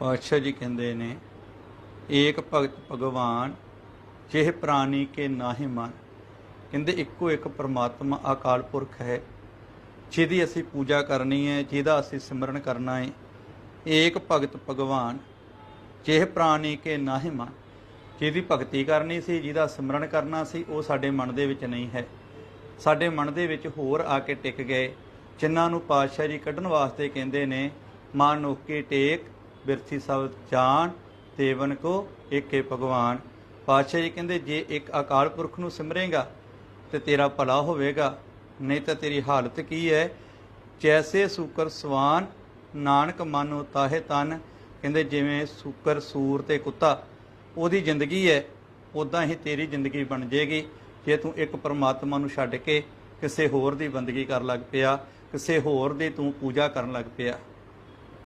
ਪਾਤਸ਼ਾਹ ਜੀ ਕਹਿੰਦੇ ਨੇ, ਏਕ ਭਗਤ ਭਗਵਾਨ, ਜਿਹ ਪ੍ਰਾਨੀ ਕੇ ਨਾਹੀ ਮਨ। ਕਹਿੰਦੇ ਇੱਕੋ ਇੱਕ ਪਰਮਾਤਮਾ ਅਕਾਲ ਪੁਰਖ ਹੈ, ਜਿਹਦੀ ਅਸੀਂ ਪੂਜਾ ਕਰਨੀ ਹੈ, ਜਿਹਦਾ ਅਸੀਂ ਸਿਮਰਨ ਕਰਨਾ ਹੈ। ਏਕ ਭਗਤ ਭਗਵਾਨ, ਜਿਹ ਪ੍ਰਾਨੀ ਕੇ ਨਾਹੀ ਮਨ। ਜਿਹਦੀ ਭਗਤੀ ਕਰਨੀ ਸੀ, ਜਿਹਦਾ ਸਿਮਰਨ ਕਰਨਾ ਸੀ, ਉਹ ਸਾਡੇ ਮਨ ਦੇ ਵਿੱਚ ਨਹੀਂ ਹੈ। ਸਾਡੇ ਮਨ ਦੇ ਵਿੱਚ ਹੋਰ ਆ ਕੇ ਟਿਕ ਗਏ, ਜਿਨ੍ਹਾਂ ਨੂੰ ਪਾਤਸ਼ਾਹ ਜੀ ਕੱਢਣ ਵਾਸਤੇ ਕਹਿੰਦੇ ਨੇ ਮਨ ਉੱਕੇ ਟੇਕ ਬਿਰਥੀ ਸਭ ਜਾਣ, ਤੇਵਨ ਕੋ ਏਕੇ ਭਗਵਾਨ। ਪਾਤਸ਼ਾਹ ਜੀ ਕਹਿੰਦੇ, ਜੇ ਇੱਕ ਅਕਾਲ ਪੁਰਖ ਨੂੰ ਸਿਮਰੇਗਾ ਤੇ ਤੇਰਾ ਭਲਾ ਹੋਵੇਗਾ, ਨਹੀਂ ਤਾਂ ਤੇਰੀ ਹਾਲਤ ਕੀ ਹੈ? ਜੈਸੇ ਸੂਕਰ ਸਵਾਨ, ਨਾਨਕ ਮਨੁ ਤਾਹੇ ਤਨ। ਕਹਿੰਦੇ, ਜਿਵੇਂ ਸੂਕਰ ਸੂਰ ਤੇ ਕੁੱਤਾ, ਉਹਦੀ ਜ਼ਿੰਦਗੀ ਹੈ ਉਦਾਂ ਹੀ ਤੇਰੀ ਜ਼ਿੰਦਗੀ ਬਣ ਜੇਗੀ। ਜੇ ਤੂੰ ਇੱਕ ਪਰਮਾਤਮਾ ਨੂੰ ਛੱਡ ਕੇ ਕਿਸੇ ਹੋਰ ਦੀ ਬੰਦਗੀ ਕਰਨ ਲੱਗ ਪਿਆ, ਕਿਸੇ ਹੋਰ ਦੀ ਤੂੰ ਪੂਜਾ ਕਰਨ ਲੱਗ ਪਿਆ।